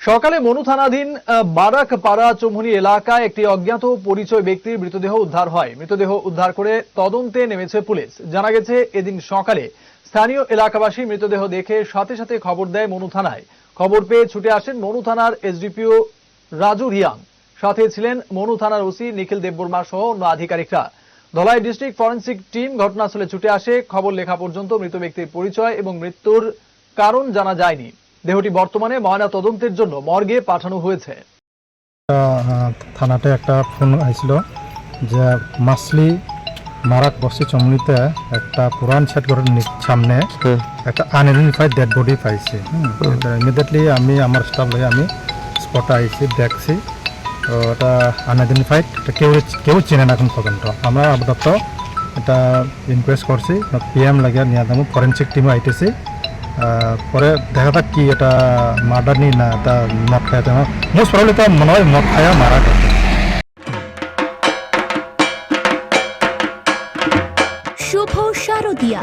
সকালে মনু থানাধীন আহ, বারাকপাড়া চৌমুহনী এলাকায় একটি অজ্ঞাত পরিচয় ব্যক্তির মৃতদেহ উদ্ধার হয়। মৃতদেহ উদ্ধার করে তদন্তে নেমেছে পুলিশ। জানা গেছে এদিন সকালে স্থানীয় এলাকাবাসী মৃতদেহ দেখে সাথে সাথে খবর দেয় মনু থানায়। খবর পেয়ে ছুটে আসেন মনু থানার এসডিপিও রাজু রিয়াং। সাথে ছিলেন মনু থানার ওসি নিখিল দেববর্মা সহ অন্য আধিকারিকরা। ধলাই ডিস্ট্রিক্ট ফরেন্সিক টিম ঘটনাস্থলে ছুটে আসে। খবর লেখা পর্যন্ত মৃত ব্যক্তির পরিচয় এবং মৃত্যুর কারণ জানা যায়নি। দেহটি বর্তমানে ময়না তদন্তের জন্য মর্গে পাঠানো হয়েছে। থানাতে একটা ফোন আসছিল যে মাসলি মারাক বস্তি চমনিতে একটা পুরান সেট ঘরের সামনে একটা আনআইডেন্টিফাইড ডেড বডি পাইছি। ইমিডিয়েটলি আমি আমার স্টাফ লয়ে আমি স্পটে আইছি দেখছি। তো এটা আনআইডেন্টিফাইড কেউ কেউ চেনে না এখন পর্যন্ত। আমরা আপাতত এটা ইনকোয়েস্ট করছি পিএম লাগে নিয়ে যাব। ফরেন্সিক টিমও আইতেছি। পরে দেখা যাক কি এটা মার্ডার নি না এটা মদ খায় মোস্ট প্রবলি তো মনে হয় মদ খায় মারা শুভ শারদিয়া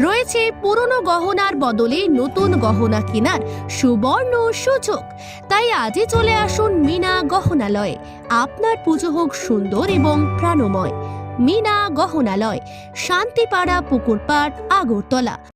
রয়েছে পুরনো গহনার বদলে নতুন গহনা কেনার সুবর্ণ সুযোগ। তাই আজই চলে আসুন মিনা গহনালয়ে। আপনার পুজো হোক সুন্দর এবং প্রাণময়। মিনা গহনালয়, শান্তিপাড়া পুকুরপাড়, আগরতলা।